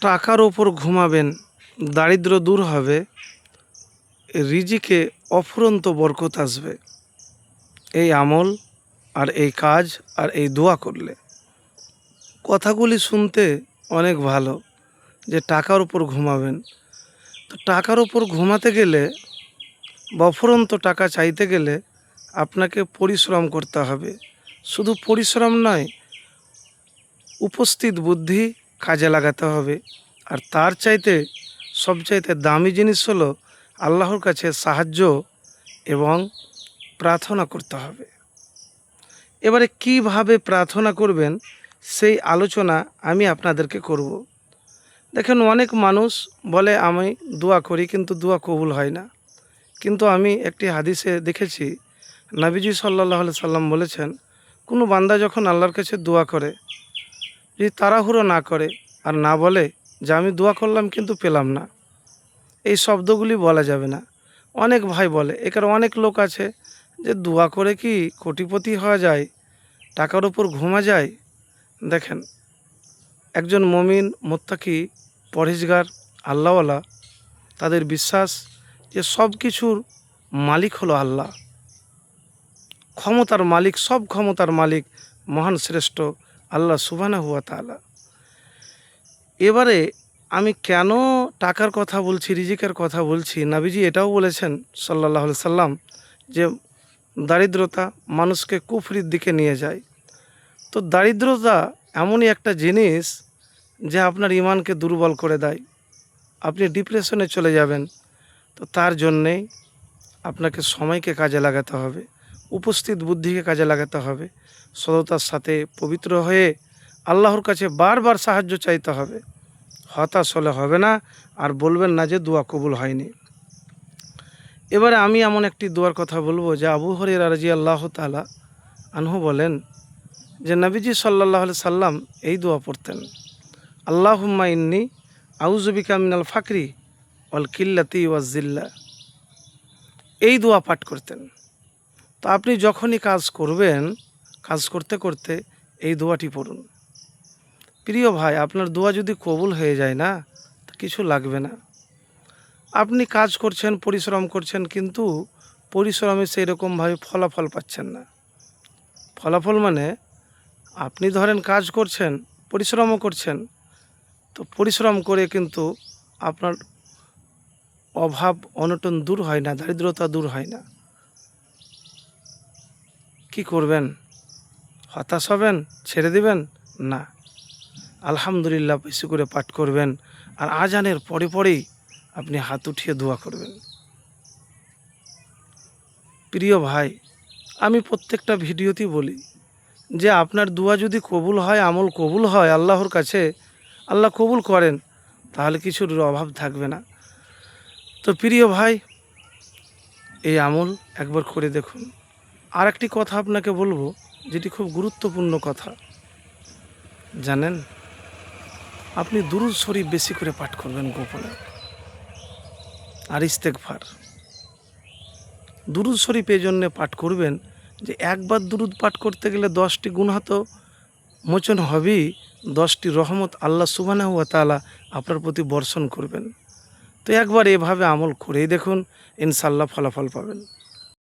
টাকার ওপর ঘুমাবেন দারিদ্র দূর হবে, রিজিকে অফুরন্ত বরকত আসবে। এই আমল আর এই কাজ আর এই দোয়া করলে। কথাগুলি শুনতে অনেক ভালো, যে টাকার উপর ঘুমাবেন। তো টাকার উপর ঘুমাতে গেলে বা অফুরন্ত টাকা চাইতে গেলে আপনাকে পরিশ্রম করতে হবে। শুধু পরিশ্রম নয়, উপস্থিত বুদ্ধি কাজে লাগাতে হবে। আর তার চাইতে সবচাইতে দামি জিনিস হলো আল্লাহর কাছে সাহায্য এবং প্রার্থনা করতে হবে। এবারে কীভাবে প্রার্থনা করবেন সেই আলোচনা আমি আপনাদেরকে করব। দেখেন, অনেক মানুষ বলে, আমি দোয়া করি কিন্তু দোয়া কবুল হয় না। কিন্তু আমি একটি হাদিসে দেখেছি, নাবিজি সাল্লাহ সাল্লাম বলেছেন, কোনো বান্দা যখন আল্লাহর কাছে দোয়া করে যদি তাড়াহুড়ো না করে আর না বলে যে আমি দোয়া করলাম কিন্তু পেলাম না, এই শব্দগুলি বলা যাবে না। অনেক ভাই বলে, এখানে অনেক লোক আছে যে দোয়া করে কি কোটিপতি হওয়া যায়, টাকার উপর ঘুমা যায়? দেখেন, একজন মমিন, মোত্তাকি, পরহেজগার, আল্লাহওয়ালা, তাদের বিশ্বাস যে সব কিছুর মালিক হলো আল্লাহ। ক্ষমতার মালিক, সব ক্ষমতার মালিক মহান শ্রেষ্ঠ। আল্লাহ সুবানা হুয়া তালা এবারে আমি কেন টাকার কথা বলছি, রিজিকের কথা বলছি? নাবিজি এটাও বলেছেন সাল্লাহ সাল্লাম যে দারিদ্রতা মানুষকে কুফরির দিকে নিয়ে যায়। তো দারিদ্রতা এমনই একটা জিনিস যে আপনার ইমানকে দুর্বল করে দেয়। আপনি ডিপ্রেশনে চলে যাবেন, তো তার জন্যেই আপনাকে সময়কে কাজে লাগাতে হবে। উপস্থিত বুদ্ধিকে কাজে লাগাতে হবে, সততার সাথে পবিত্র হয়ে আল্লাহর কাছে বারবার সাহায্য চাইতে হবে। হতাশ হলে হবে না, আর বলবেন না যে দোয়া কবুল হয়নি। এবারে আমি এমন একটি দোয়ার কথা বলব যে আবু হরির রাজি আল্লাহ তালা আনহু বলেন যে, নবীজি সাল্লাহ সাল্লাম এই দোয়া পড়তেন, আল্লাহুম্মা ইন্নি আউজুবিকা মিনাল ফাকরি অল কিল্লাতি ওয়াজিল্লা এই দোয়া পাঠ করতেন। তো আপনি যখনই কাজ করবেন, কাজ করতে করতে এই দোয়াটি পড়ুন। প্রিয় ভাই, আপনার দোয়া যদি কবুল হয়ে যায় না কিছু লাগবে না। আপনি কাজ করছেন, পরিশ্রম করছেন, কিন্তু পরিশ্রমে সেই রকমভাবে ফলাফল পাচ্ছেন না। ফলাফল মানে আপনি ধরেন কাজ করছেন, পরিশ্রমও করছেন, তো পরিশ্রম করে কিন্তু আপনার অভাব, অনটন দূর হয় না, দারিদ্রতা দূর হয় না। কি করবেন? হতাশ হবেন? ছেড়ে দিবেন? না। আলহামদুলিল্লাহ, বেশি করে পাঠ করবেন। আর আজানের পরে পরেই আপনি হাত উঠিয়ে দোয়া করবেন। প্রিয় ভাই, আমি প্রত্যেকটা ভিডিওতেই বলি যে আপনার দোয়া যদি কবুল হয়, আমল কবুল হয় আল্লাহর কাছে, আল্লাহ কবুল করেন, তাহলে কিছুর অভাব থাকবে না। তো প্রিয় ভাই, এই আমল একবার করে দেখুন। আর একটি কথা আপনাকে বলব, যেটি খুব গুরুত্বপূর্ণ কথা। জানেন, আপনি দুরুদ শরীফ বেশি করে পাঠ করবেন গোপনে। আর ইস্তেকফার দুরুদ শরীফ এই জন্যে পাঠ করবেন যে, একবার দুরুদ পাঠ করতে গেলে দশটি গুণ তো মোচন হবেই, দশটি রহমত আল্লাহ সুবানা হুয়া তালা আপনার প্রতি বর্ষণ করবেন। তো একবার এভাবে আমল করেই দেখুন ইনশাল্লাহ ফলাফল পাবেন।